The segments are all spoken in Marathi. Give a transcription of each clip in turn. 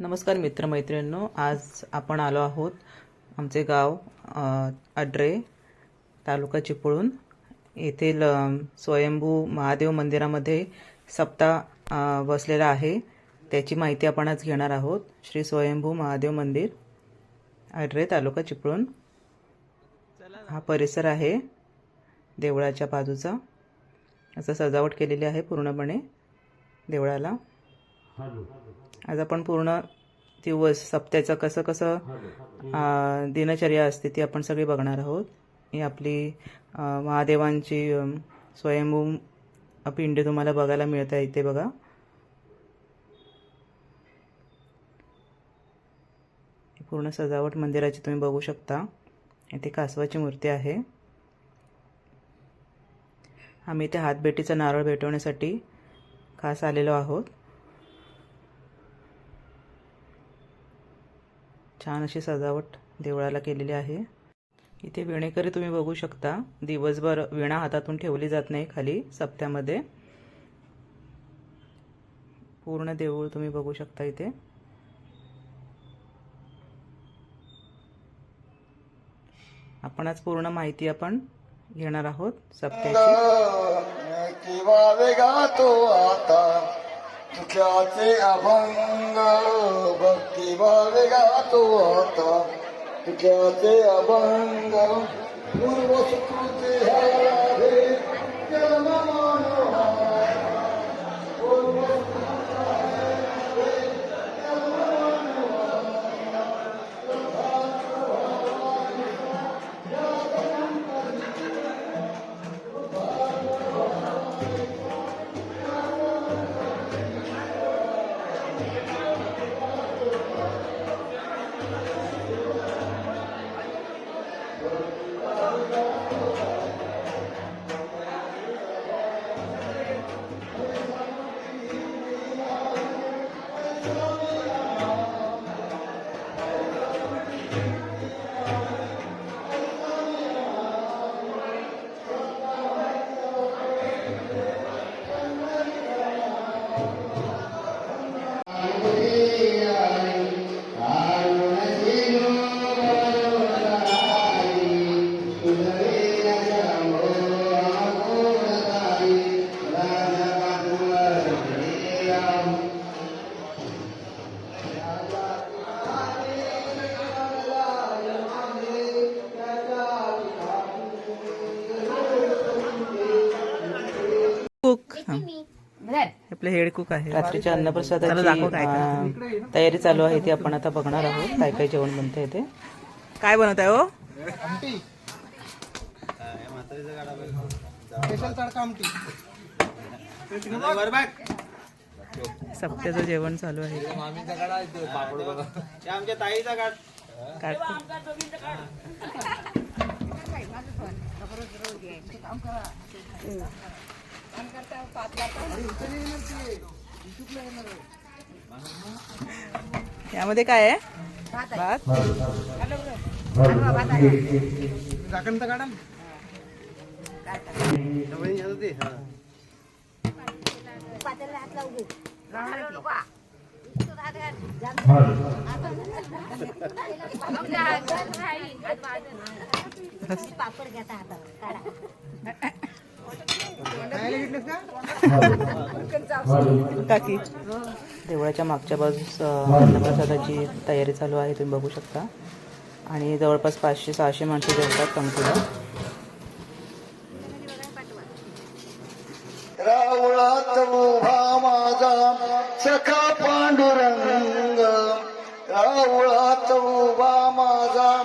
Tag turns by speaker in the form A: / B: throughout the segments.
A: नमस्कार मित्रमैत्रिणींनो आज आपण आलो आहोत आमचे गाव अड्रे तालुका चिपळूण. येथील स्वयंभू महादेव मंदिरामध्ये सप्ताह बसलेला आहे. त्याची माहिती आपण आज घेणार आहोत. श्री स्वयंभू महादेव मंदिर अड्रे तालुका चिपळूण. हा परिसर आहे देवळाच्या बाजूचा. असं सजावट केलेली आहे पूर्णपणे देवळाला. आज आपण पूर्ण दिवस सप्त्याचं कसं कसं दिनचर्या असते ती आपण सगळी बघणार आहोत. ही आपली महादेवांची स्वयंभू पिंडी तुम्हाला बघायला मिळत आहे इथे बघा. पूर्ण सजावट मंदिराची तुम्ही बघू शकता. इथे कासवाची मूर्ती आहे. आम्ही इथे हातभेटीचा नारळ भेटवण्यासाठी खास आलेलो आहोत. छान अशी सजावट देवळाला केलेली आहे. इथे विणेकरी तुम्ही बघू शकता. दिवसभर विणा हातातून ठेवली जात नाही खाली सप्त्यामध्ये. पूर्ण देऊळ तुम्ही बघू शकता इथे. आपण आज पूर्ण माहिती आपण घेणार आहोत सप्त्याची.
B: वेगा तो आता. अभंग भक्ती वेगा तो आता तुझ्याचे अभंग
A: आपले हेड कुक आहे. रात्रीच्या अन्नप्रसादाची तयारी चालू आहे ती आपण आता बघणार आहोत. काय काय जेवण बनतंय ते? काय बनवत आहे हो? सप्त्याचं जेवण चालू आहे.
C: आमच्या ताईचा
A: काढतो. यामध्ये काय आहे? भात.
C: झाकण तर काढा
D: पापड घेता हातात
A: काकी देवळाच्या मागच्या बाजूस अन्नप्रसादाची तयारी चालू आहे तुम्ही बघू शकता. आणि जवळपास पाचशे सहाशे माणसं जेवतात पंक्तीला.
B: रावळात उभा माझा सखा पांडुरंग. रावळात उभा माझा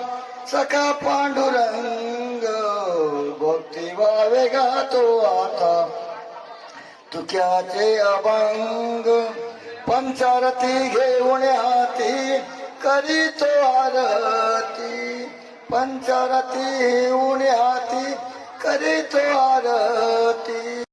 B: सखा पांडुरंग. भक्ती वावे गातो आता. तुक्याचे अभंग पंचारती घेऊन हाती करीतो आरती. पंचारती घेऊन हाती करीतो आरती.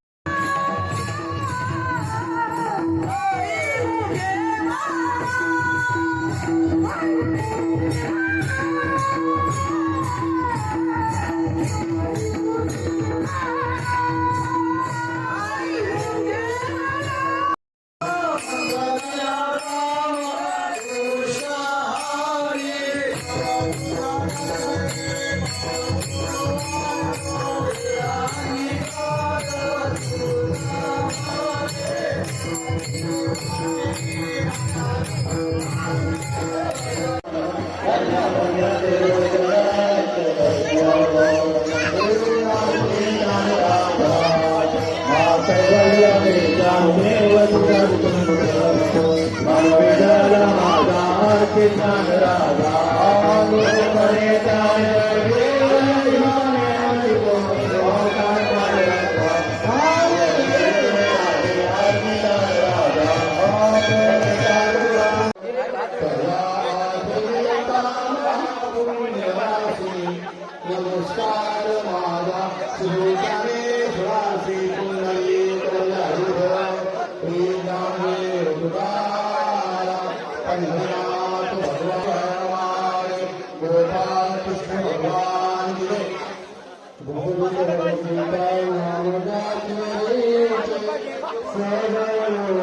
D: రాధా कृष्ण भगवान की जय. गोविंद नामदास हरे सर्व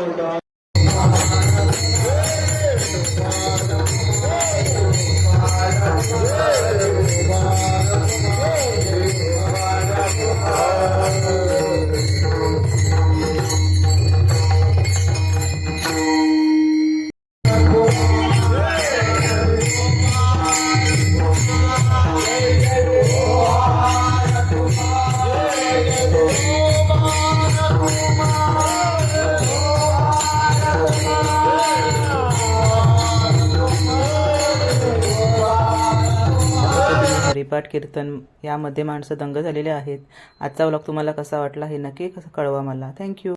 A: हरिपाठ कीर्तन यामध्ये माणसं दंग झालेले आहेत. आजचा व्लॉग तुम्हाला कसा वाटला हे नक्की कसं कळवा मला. थँक्यू